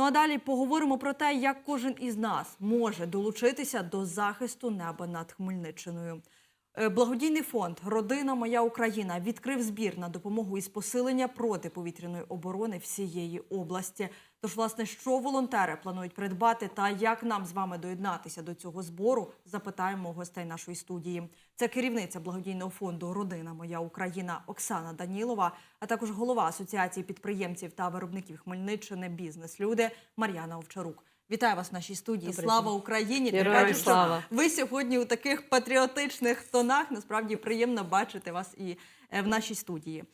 Ну а далі поговоримо про те, як кожен із нас може долучитися до захисту неба над Хмельниччиною. Е, Благодійний фонд Родина Моя Україна відкрив збір на допомогу із посилення протиповітряної оборони всієї області. Тож, власне, що волонтери планують придбати та як нам з вами доєднатися до цього збору, запитаємо гостей нашої студії. Це керівниця благодійного фонду Родина Моя Україна Оксана Данілова, а також голова Асоціації підприємців та виробників Хмельниччини Бізнес-люди Мар'яна Овчарук. Вітаю вас в нашій студії. Добре. слава. Україні! Героям слава! що ви сьогодні у таких патріотичних тонах. Насправді приємно бачити вас і е, в нашій студії.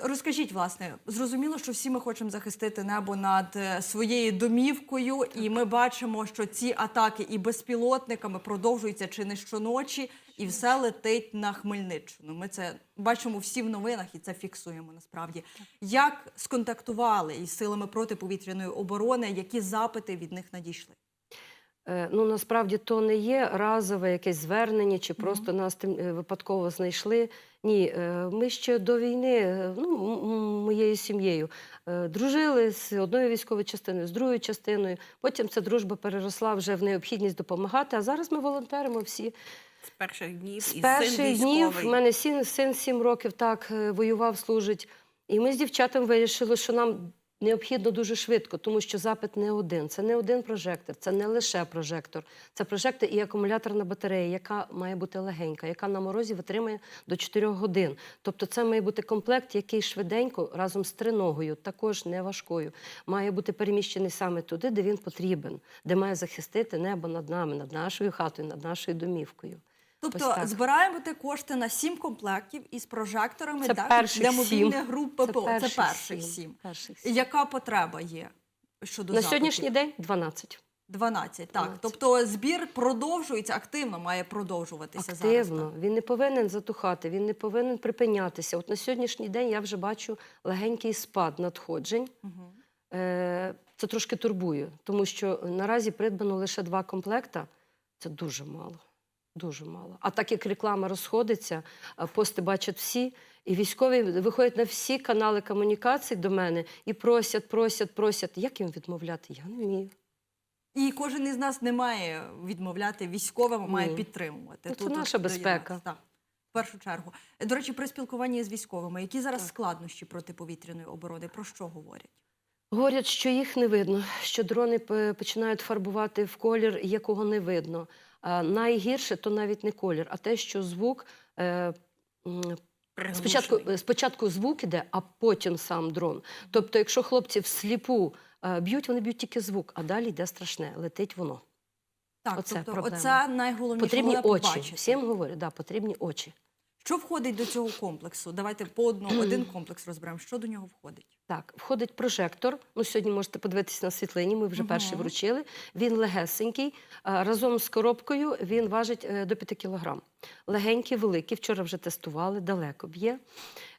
Розкажіть, власне, зрозуміло, що всі ми хочемо захистити небо над е, своєю домівкою, і ми бачимо, що ці атаки і безпілотниками продовжуються чи не щоночі, і все летить на Хмельниччину. Ми це бачимо всі в новинах і це фіксуємо насправді. Як сконтактували із силами протиповітряної оборони, які запити від них надійшли? Е, Ну насправді то не є разове якесь звернення, чи просто нас тим е, випадково знайшли. Ні, е, ми ще до війни, ну моєю сім'єю, дружили з одною військовою частиною, з другою частиною. Потім ця дружба переросла вже в необхідність допомагати. А зараз ми волонтеримо всі. З перших днів З і син днів військовий. в мене син, син сім років так воював, служить. І ми з дівчатами вирішили, що нам необхідно дуже швидко, тому що запит не один. Це не один прожектор, це не лише прожектор. Це прожектор і акумуляторна батарея, яка має бути легенька, яка на морозі витримає до 4 годин. Тобто, це має бути комплект, який швиденько разом з триногою, також не важкою, має бути переміщений саме туди, де він потрібен, де має захистити небо над нами, над нашою хатою, над нашою домівкою. Тобто збираємо кошти на сім комплектів із прожекторами Це так, перших для мобільних груп Це ППО. Це перших перших сім. Перших сім. Яка потреба є щодо На запитів? сьогоднішній день 12. 12, так. 12. Тобто збір продовжується, активно має продовжуватися Активно. зараз. так? Він не повинен затухати, він не повинен припинятися. От на сьогоднішній день я вже бачу легенький спад надходжень. Е, Це трошки турбує, тому що наразі придбано лише два комплекта. Це дуже мало. Дуже мало. А так як реклама розходиться, пости бачать всі, і військові виходять на всі канали комунікацій до мене і просять, просять, просять. Як їм відмовляти? Я не вмію. І кожен із нас не має відмовляти військовим, а має підтримувати. Ну, це Тут наша безпека. Так. В першу чергу. До речі, при спілкуванні з військовими, які зараз Так. складнощі протиповітряної оборони, про що говорять? Говорять, що їх не видно, що дрони починають фарбувати в колір, якого не видно. Найгірше то навіть не колір, а те, що звук. Е, Спочатку, спочатку звук іде, а потім сам дрон. Тобто, якщо хлопці всліпу е, б'ють, вони б'ють тільки звук, а далі йде страшне, летить воно. Так, Оце тобто, проблема. оце найголовніше Потрібні очі. побачити. Всім говорю, да, потрібні очі. Що входить до цього комплексу? Давайте по одному один комплекс розберемо. Що до нього входить? Так, входить прожектор. Ну, сьогодні можете подивитися на світлині. Ми вже Мгм. перший вручили. Він легесенький. Разом з коробкою він важить е, до 5 кілограм. Легенький, великий. Вчора вже тестували, далеко б'є.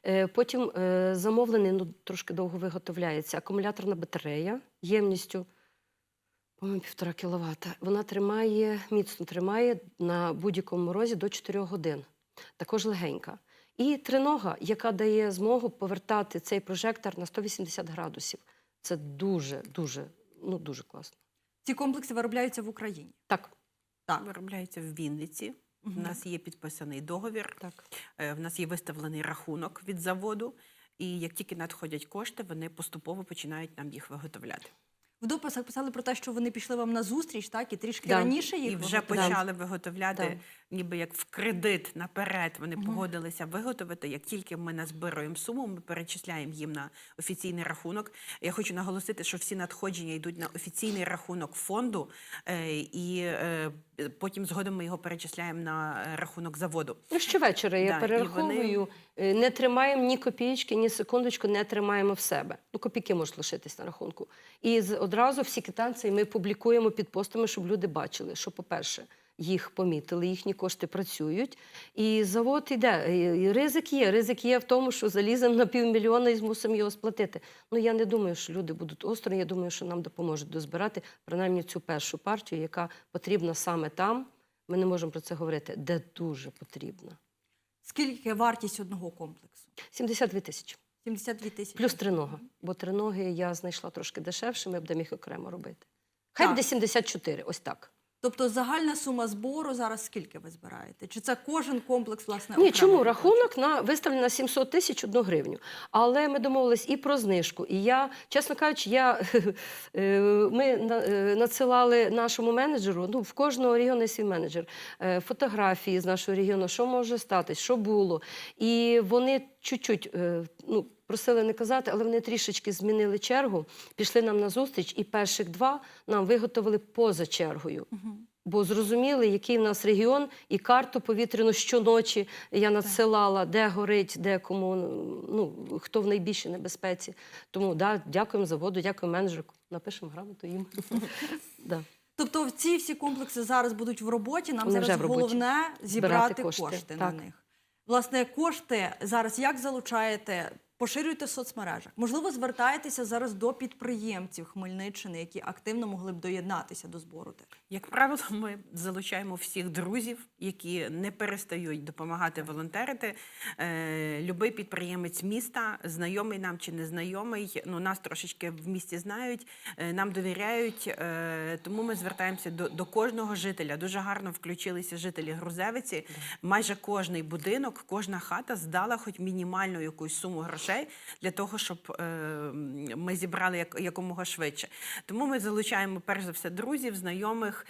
Е, Потім е, замовлений, ну трошки довго виготовляється. Акумуляторна батарея ємністю. По-моєму, півтора кіловата. Вона тримає, міцно тримає на будь-якому морозі до 4 годин. Також легенька. І тринога, яка дає змогу повертати цей прожектор на 180 градусів. Це дуже, дуже, ну дуже класно. Ці комплекси виробляються в Україні. Так, Так. Виробляється в Вінниці. У нас є підписаний договір, так. е, в нас є виставлений рахунок від заводу. І як тільки надходять кошти, вони поступово починають нам їх виготовляти. В дописах писали про те, що вони пішли вам на зустріч, так і трішки Да. раніше їх І вже виготовляли. почали виготовляти, Да. ніби як в кредит наперед. Вони погодилися виготовити. Як тільки ми назбируємо суму, ми перечисляємо їм на офіційний рахунок. Я хочу наголосити, що всі надходження йдуть на офіційний рахунок фонду, е, і е, потім згодом ми його перечисляємо на е, рахунок заводу. Ну, щовечора я Да, перераховую, вони... не тримаємо ні копієчки, ні секундочку, не тримаємо в себе. Ну, копійки можуть лишитись на рахунку. І одразу всі квитанції ми публікуємо під постами, щоб люди бачили, що, по-перше, їх помітили, їхні кошти працюють. І завод іде. І- ризик є. Ризик є в тому, що заліземо на півмільйона і змусимо його сплатити. Ну я не думаю, що люди будуть осторонь. Я думаю, що нам допоможуть дозбирати принаймні цю першу партію, яка потрібна саме там. Ми не можемо про це говорити, де дуже потрібна. Скільки вартість одного комплексу? 72 тисячі. 72 тисячі. Плюс тринога. Бо триноги я знайшла трошки дешевше, ми будемо їх окремо робити. Хай Так. буде 74, ось так. Тобто загальна сума збору зараз скільки ви збираєте? Чи це кожен комплекс власне Ні, чому рахунок на виставлений на 700 тисяч одну гривню. Але ми домовились і про знижку. І я, чесно кажучи, я, е, ми е, надсилали нашому менеджеру. Ну, в кожного регіону є свій менеджер, е, фотографії з нашого регіону, що може статись, що було. І вони чуть-чуть. е, Ну, Просили не казати, але вони трішечки змінили чергу, пішли нам на зустріч, і перших два нам виготовили поза чергою. Бо зрозуміли, який в нас регіон, і карту повітряну щоночі я надсилала, де горить, де кому, ну, хто в найбільшій небезпеці. Тому да, дякуємо заводу, дякуємо менеджеру. Напишемо грамоту їм. да. Тобто ці всі комплекси зараз будуть в роботі. Нам Вони зараз в роботі. головне зібрати кошти, кошти, на них. Власне, кошти зараз як залучаєте? Поширюєте в соцмережах. Можливо, звертаєтеся зараз до підприємців Хмельниччини, які активно могли б доєднатися до збору. Як правило, ми залучаємо всіх друзів, які не перестають допомагати волонтерити. Е, любий підприємець міста, знайомий нам чи незнайомий, ну нас трошечки в місті знають, е, нам довіряють. Е, тому ми звертаємося до, до кожного жителя. Дуже гарно включилися жителі Грузевиці. Майже кожний будинок, кожна хата здала хоч мінімальну якусь суму грошей для того, щоб е, ми зібрали як, якомога швидше. Тому ми залучаємо перш за все друзів, знайомих.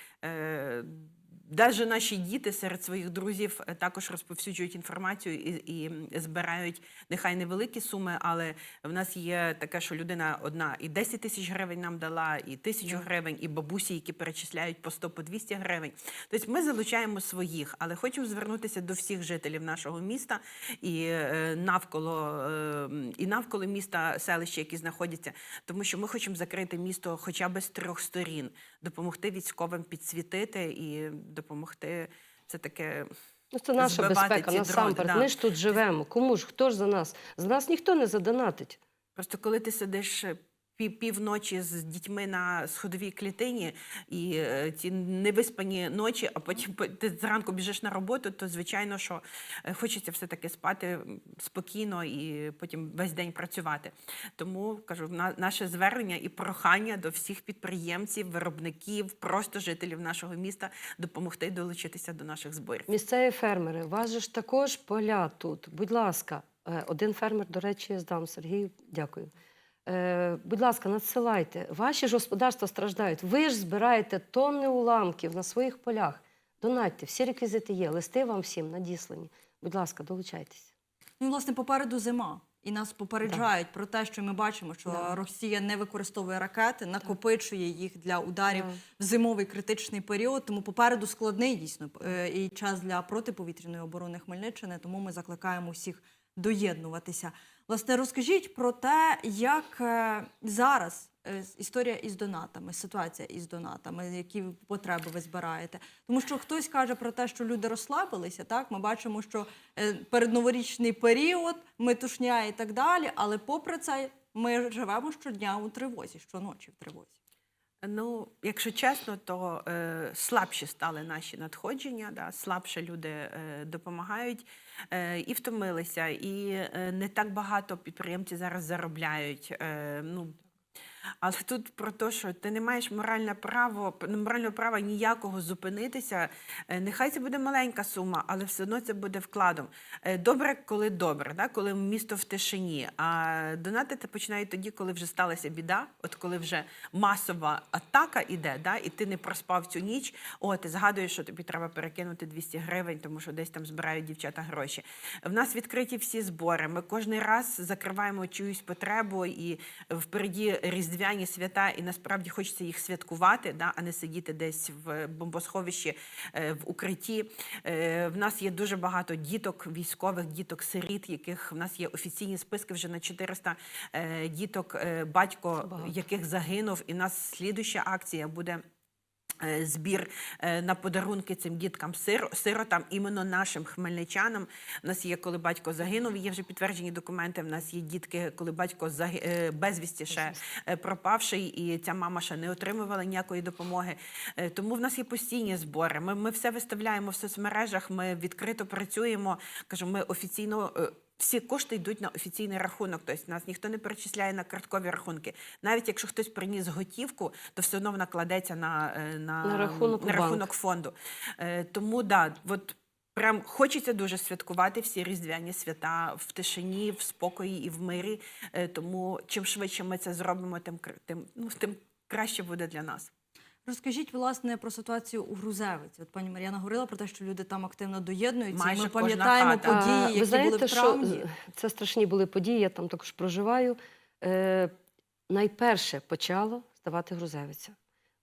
Е, Навіть наші діти серед своїх друзів е, також розповсюджують інформацію і, і збирають нехай невеликі суми, але в нас є таке, що людина одна і 10 тисяч гривень нам дала, і тисячу гривень, і бабусі, які перечисляють по 100 по 200 гривень. Тобто ми залучаємо своїх, але хочемо звернутися до всіх жителів нашого міста і е, навколо е, і навколо міста селища, які знаходяться, тому що ми хочемо закрити місто хоча б з трьох сторін, допомогти військовим підсвітити і допомогти. Це таке Ну, це наша безпека, насамперед. да. Ми ж тут живемо. Кому ж? Хто ж за нас? За нас ніхто не задонатить. Просто коли ти сидиш півночі з дітьми на сходовій клітині і е, ці невиспані ночі, а потім ти зранку біжиш на роботу, то звичайно, що е, хочеться все-таки спати спокійно і потім весь день працювати. Тому кажу, наше звернення і прохання до всіх підприємців, виробників, просто жителів нашого міста допомогти долучитися до наших зборів. Місцеві фермери, у вас ж також поля тут. Будь ласка, Е, один фермер, до речі, здам Сергію, дякую. Е, будь ласка, надсилайте. Ваші ж господарства страждають. Ви ж збираєте тонни уламків на своїх полях. Донатьте, всі реквізити є, листи вам всім надіслані. Будь ласка, долучайтеся. Ну, власне, попереду зима. І нас попереджають про те, що ми бачимо, що Да. Росія не використовує ракети, накопичує їх для ударів Да. в зимовий критичний період. Тому попереду складний дійсно е, і час для протиповітряної оборони Хмельниччини. Тому ми закликаємо всіх доєднуватися. Власне, розкажіть про те, як е, зараз е, історія із донатами, ситуація із донатами, які потреби ви збираєте. Тому що хтось каже про те, що люди розслабилися. Так, ми бачимо, що е, передноворічний період, метушня і так далі. Але попри це, ми живемо щодня у тривозі, щоночі в тривозі. Ну, якщо чесно, то е, слабші стали наші надходження, да, слабше люди е, допомагають е, і втомилися, і е, не так багато підприємців зараз заробляють. Е, ну, але тут про те, що ти не маєш моральне право, морального права ніякого зупинитися. Е, Нехай це буде маленька сума, але все одно це буде вкладом. Е, Добре, коли добре, да? коли місто в тишині. А донатити починають тоді, коли вже сталася біда, от коли вже масова атака іде, да? і ти не проспав цю ніч. О, ти згадуєш, що тобі треба перекинути 200 гривень, тому що десь там збирають дівчата гроші. В нас відкриті всі збори. Ми кожен раз закриваємо чиюсь потребу і впереді різдвяні свята, і насправді хочеться їх святкувати, да, а не сидіти десь в бомбосховищі е, в укритті. Е, В нас є дуже багато діток, військових, діток, сиріт, яких в нас є офіційні списки вже на 400 е, діток, батько Багато. яких загинув. І в нас слідуща акція буде. Е, Збір е, на подарунки цим діткам сир, сиротам, іменно нашим хмельничанам. У нас є, коли батько загинув, є вже підтверджені документи. В нас є дітки, коли батько е, безвісті ще пропавший, і ця мама ще не отримувала ніякої допомоги. Тому в нас є постійні збори. Ми, ми все виставляємо в соцмережах. Ми відкрито працюємо. Кажу, ми офіційно. Всі кошти йдуть на офіційний рахунок. Тобто нас ніхто не перечисляє на карткові рахунки. Навіть якщо хтось приніс готівку, то все одно вона кладеться на, е, на, На рахунок на рахунок фонду. Е, тому да, от прям хочеться дуже святкувати всі різдвяні свята в тишині, в спокої і в мирі. Е, тому чим швидше ми це зробимо, тим тим, ну, тим краще буде для нас. Розкажіть, власне, про ситуацію у Грузевиці. От пані Мар'яна говорила про те, що люди там активно доєднуються. і Майже ми пам'ятаємо хата. події, які Ви знаєте, були в травні. це страшні були події, я там також проживаю. Е, найперше почало здавати Грузевиця.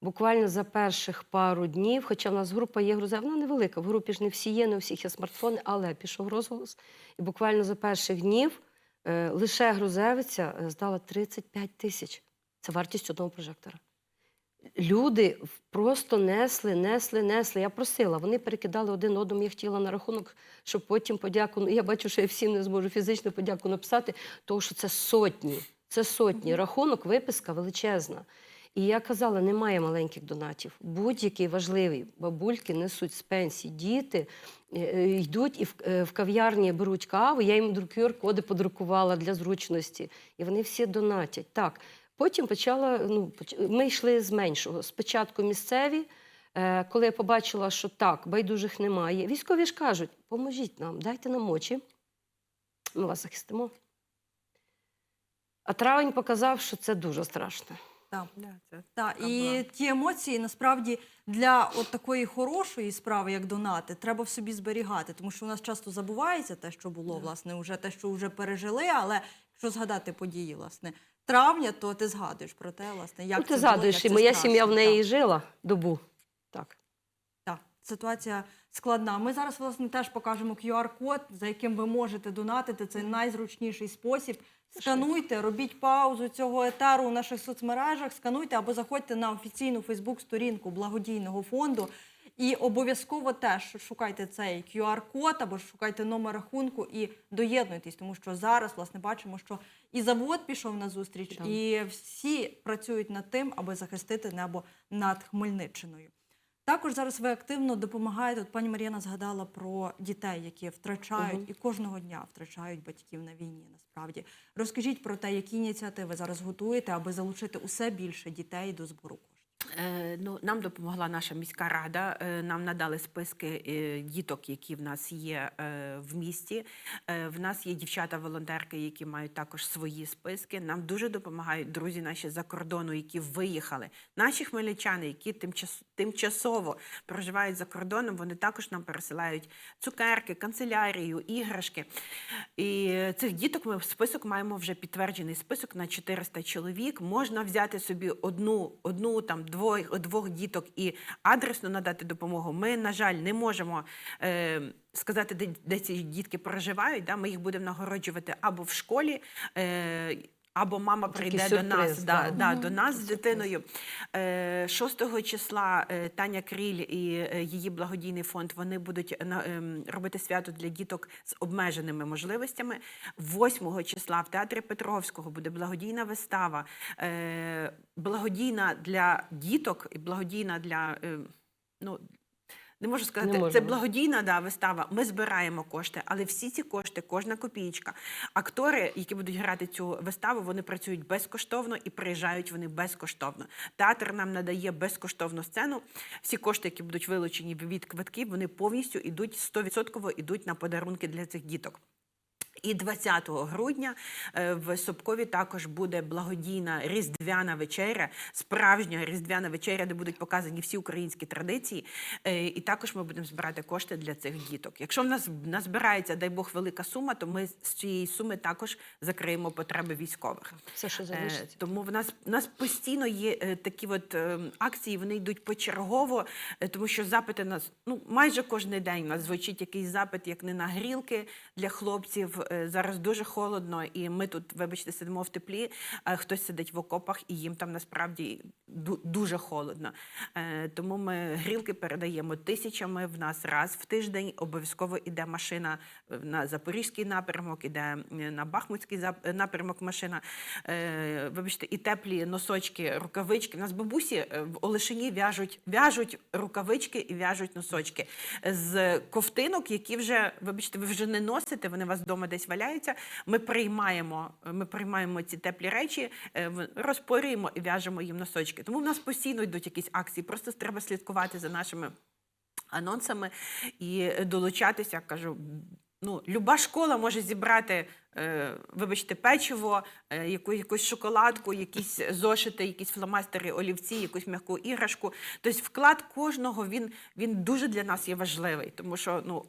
Буквально за перших пару днів, хоча в нас група є Грузев, вона невелика, в групі ж не всі є, не у всіх є смартфони, але пішов розголос. І буквально за перших днів е, лише Грузевиця е, здала 35 тисяч. Це вартість одного прожектора. Люди просто несли, несли, несли. Я просила, вони перекидали один одному, я хотіла на рахунок, щоб потім подяку. ну, Я бачу, що я всім не зможу фізично подяку написати, тому що це сотні. Це сотні. Рахунок, виписка величезна. І я казала, немає маленьких донатів. Будь-який важливий. Бабульки несуть з пенсії, діти е, е, йдуть і в, е, в кав'ярні беруть каву. Я їм QR-коди подрукувала для зручності. І вони всі донатять. Так. Потім почала, ну, ми йшли з меншого. Спочатку місцеві, е, коли я побачила, що так, байдужих немає. Військові ж кажуть, поможіть нам, дайте нам очі, ми вас захистимо. А травень показав, що це дуже страшно. Так. Так, і ті емоції насправді для от такої хорошої справи, як донати, треба в собі зберігати, тому що у нас часто забувається те, що було, власне, уже те, що вже пережили. Але якщо згадати події, власне, травня, то ти згадуєш про те, власне, як ну, ти це згадуєш, було, і як моя це сім'я в неї Так. жила добу. Так. Так, ситуація складна. Ми зараз власне теж покажемо QR-код, за яким ви можете донатити. Це найзручніший спосіб. Скануйте, робіть паузу цього етеру у наших соцмережах, скануйте або заходьте на офіційну Фейсбук-сторінку благодійного фонду. І обов'язково теж шукайте цей QR-код або шукайте номер рахунку і доєднуйтесь, тому що зараз власне бачимо, що і завод пішов на зустріч, Так. і всі працюють над тим, аби захистити небо над Хмельниччиною. Також зараз ви активно допомагаєте. От пані Мар'яна згадала про дітей, які втрачають Мгм. і кожного дня втрачають батьків на війні. Насправді розкажіть про те, які ініціативи зараз готуєте, аби залучити усе більше дітей до збору ну, нам допомогла наша міська рада. Е, нам надали списки е, діток, які в нас є е, в місті. Е, в нас є дівчата-волонтерки, які мають також свої списки. Нам дуже допомагають друзі наші за кордону, які виїхали. Наші хмельничани, які тимчас, тимчасово проживають за кордоном, вони також нам пересилають цукерки, канцелярію, іграшки. І цих діток ми в список маємо вже підтверджений список на 400 чоловік. Можна взяти собі одну, одну там двох, двох діток і адресно надати допомогу. Ми, на жаль, не можемо. Е, Сказати, де, де ці дітки проживають, да? ми їх будемо нагороджувати або в школі, е, або мама Такий прийде до нас, да, да. да, до нас з дитиною. Е, 6 числа е, Таня Кріль і е, її благодійний фонд вони будуть ем, робити свято для діток з обмеженими можливостями. 8 числа в театрі Петровського буде благодійна вистава, е, благодійна для діток і благодійна для. е, Ну, не можу сказати, Не це благодійна да, вистава. Ми збираємо кошти, але всі ці кошти, кожна копійка. Актори, які будуть грати цю виставу, вони працюють безкоштовно і приїжджають вони безкоштовно. Театр нам надає безкоштовну сцену. Всі кошти, які будуть вилучені від квитків, вони повністю йдуть 100% йдуть на подарунки для цих діток. І 20 грудня е, в Собкові також буде благодійна різдвяна вечеря, справжня різдвяна вечеря, де будуть показані всі українські традиції. Е, І також ми будемо збирати кошти для цих діток. Якщо в нас назбирається, дай Бог, велика сума, то ми з цієї суми також закриємо потреби військових. Все, що Е, залишиться. Тому в нас, в нас постійно є такі от акції, вони йдуть почергово, тому що запити нас ну майже кожен день у нас звучить якийсь запит, як не на грілки для хлопців. Е, Зараз дуже холодно, і ми тут, вибачте, сидимо в теплі. А хтось сидить в окопах, і їм там насправді дуже холодно. Е, Тому ми грілки передаємо тисячами. В нас раз в тиждень обов'язково іде машина е, на запорізький напрямок, іде на Бахмутський напрямок машина. Вибачте, і теплі носочки, рукавички. У нас бабусі в Олешині в'яжуть, в'яжуть рукавички і в'яжуть носочки з ковтинок, які вже, вибачте, ви вже не носите, вони вас вдома десь десь валяються. Ми приймаємо, ми приймаємо ці теплі речі, е, розпорюємо і в'яжемо їм носочки. Тому в нас постійно йдуть якісь акції. Просто треба слідкувати за нашими анонсами і долучатися. Кажу, ну, люба школа може зібрати, е, вибачте, печиво, е, яку, якусь шоколадку, якісь зошити, якісь фломастери, олівці, якусь м'яку іграшку. Тобто вклад кожного він, він дуже для нас є важливий, тому що ну.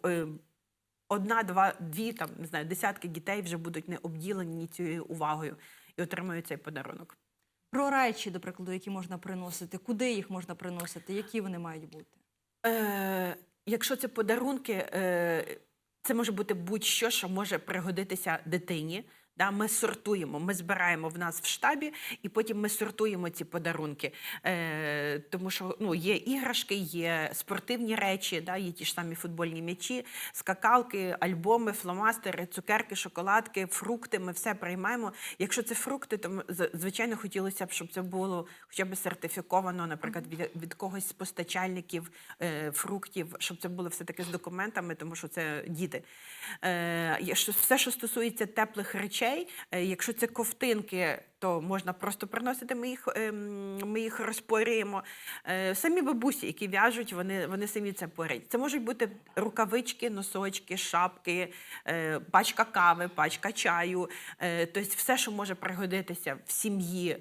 Одна, два, дві, там не знаю, десятки дітей вже будуть не обділені цією увагою і отримають цей подарунок. Про речі, до прикладу, які можна приносити, куди їх можна приносити, які вони мають бути. Е, якщо це подарунки, е, це може бути будь-що, що може пригодитися дитині. Да, ми сортуємо, ми збираємо в нас в штабі, і потім ми сортуємо ці подарунки. Е, тому що ну, є іграшки, є спортивні речі, да, є ті ж самі футбольні м'ячі, скакалки, альбоми, фломастери, цукерки, шоколадки, фрукти. Ми все приймаємо. Якщо це фрукти, то звичайно хотілося б, щоб це було хоча б сертифіковано, наприклад, від, від когось з постачальників е, фруктів, щоб це було все таки з документами, тому що це діти. Е, все, що стосується теплих речей, е, якщо це ковтинки, то можна просто приносити, ми їх, ем, ми їх розпорюємо. Е, самі бабусі, які в'яжуть, вони, вони самі це порять. Це можуть бути рукавички, носочки, шапки, е, пачка кави, пачка чаю. Е, тобто все, що може пригодитися в сім'ї,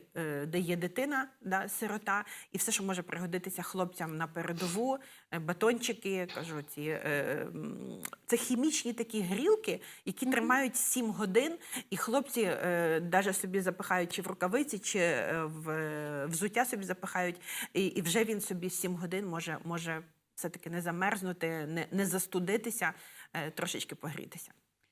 де є дитина, да, сирота, і все, що може пригодитися хлопцям на передову, батончики, кажу, ці, це хімічні такі грілки, які тримають 7 годин, і хлопці навіть собі запихають чи в рукавиці, чи е, в е, взуття собі запихають, і, і вже він собі 7 годин може, може все-таки не замерзнути, не, не застудитися, е, трошечки погрітися.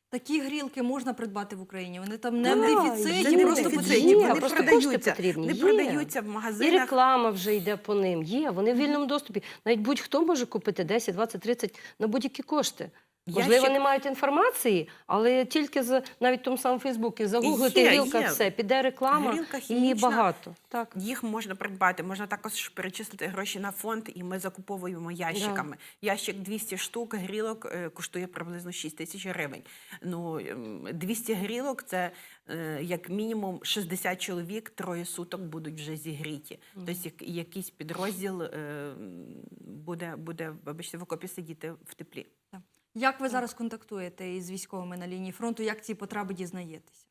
Такі грілки можна придбати в Україні. Вони там не в дефіциті, не в просто потрібні. Вони просто продаються, потрібні, не є. продаються в І реклама вже йде по ним. Є, вони в вільному доступі. Навіть будь-хто може купити 10, 20, 30 на будь-які кошти. Можливо, Ящик- не мають інформації, але тільки за навіть тому самому Фейсбуці загуглити є. все, піде реклама, Грілка і багато. Так. Їх можна придбати, можна також перечислити гроші на фонд, і ми закуповуємо ящиками. Ящик 200 штук грілок е, коштує приблизно 6 тисяч гривень. Ну, ем, 200 грілок це е, як мінімум 60 чоловік, троє суток будуть вже зігріті. Тобто як, якийсь підрозділ е, буде, буде, вибачте, в окопі сидіти в теплі. Як ви зараз контактуєте із військовими на лінії фронту? Як ці потреби дізнаєтеся?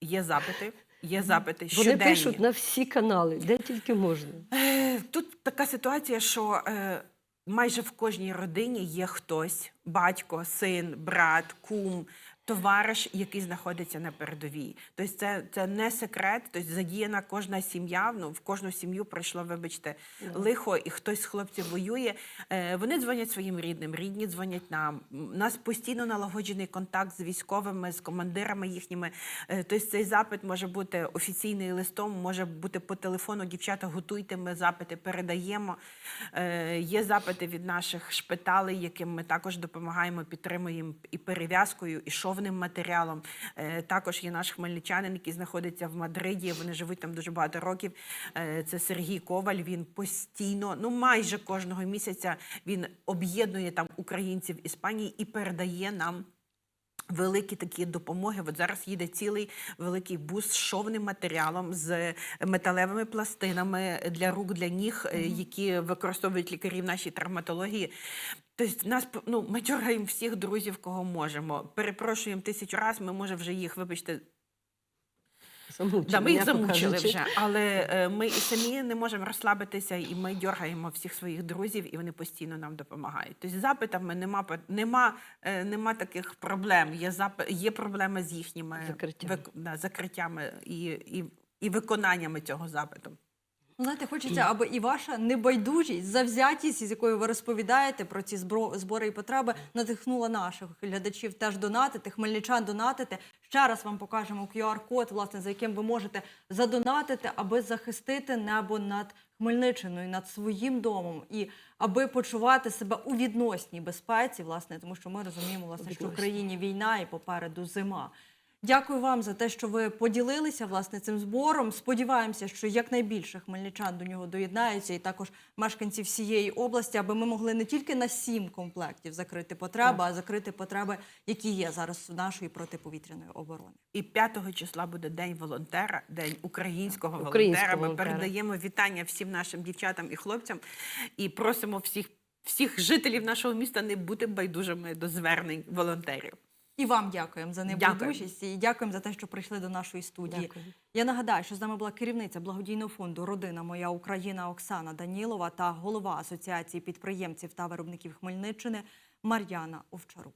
Є запити, є запити Вони щоденні. пишуть на всі канали, де тільки можна. Е, Тут така ситуація, що е, майже в кожній родині є хтось: батько, син, брат, кум, товариш, який знаходиться на передовій. Тобто це, це не секрет, тобто задіяна кожна сім'я. Ну, в кожну сім'ю прийшло, вибачте, лихо, і хтось з хлопців воює. Е, вони дзвонять своїм рідним, рідні дзвонять нам. У нас постійно налагоджений контакт з військовими, з командирами їхніми. Е, Тобто цей запит може бути офіційний листом, може бути по телефону. Дівчата, готуйте, ми запити передаємо. Е, Є запити від наших шпиталей, яким ми також допомагаємо, підтримуємо і перев'язкою, і шовним матеріалом. Е, Також є наш хмельничанин, який знаходиться в Мадриді. Вони живуть там дуже багато років. Е, Це Сергій Коваль. Він постійно, ну майже кожного місяця, він об'єднує там українців Іспанії і передає нам. Великі такі допомоги. От зараз їде цілий великий бус з шовним матеріалом, з металевими пластинами для рук, для ніг, е, які використовують лікарі в нашій травматології. Тобто нас ну, ми дергаємо всіх друзів, кого можемо. Перепрошуємо тисячу разів, ми може вже їх, вибачте, Замучили, Да, ми їх замучили кажучи. вже, але е, ми і самі не можемо розслабитися, і ми дергаємо всіх своїх друзів, і вони постійно нам допомагають. Тобто з запитами нема, нема, е, нема таких проблем. Є, запи, є проблеми з їхніми Закриттями. вик- да, закриттями і, і, і виконаннями цього запиту. Знаєте, хочеться, аби і ваша небайдужість, завзятість, з якою ви розповідаєте про ці збори і потреби, надихнула наших глядачів теж донатити, хмельничан донатити. Ще раз вам покажемо QR-код, власне, за яким ви можете задонатити, аби захистити небо над Хмельниччиною, над своїм домом, і аби почувати себе у відносній безпеці, власне, тому що ми розуміємо, власне, що в країні війна і попереду зима. Дякую вам за те, що ви поділилися власне цим збором. Сподіваємося, що якнайбільше хмельничан до нього доєднаються, і також мешканці всієї області, аби ми могли не тільки на сім комплектів закрити потреби, а закрити потреби, які є зараз у нашої протиповітряної оборони. І 5 числа буде День волонтера, День українського, Українського волонтера. Ми волонтера. передаємо вітання всім нашим дівчатам і хлопцям і просимо всіх, всіх жителів нашого міста не бути байдужими до звернень волонтерів. І вам дякуємо за небайдужість і дякуємо за те, що прийшли до нашої студії. Дякую. Я нагадаю, що з нами була керівниця благодійного фонду Родина Моя Україна Оксана Данілова та голова Асоціації підприємців та виробників Хмельниччини Мар'яна Овчарук.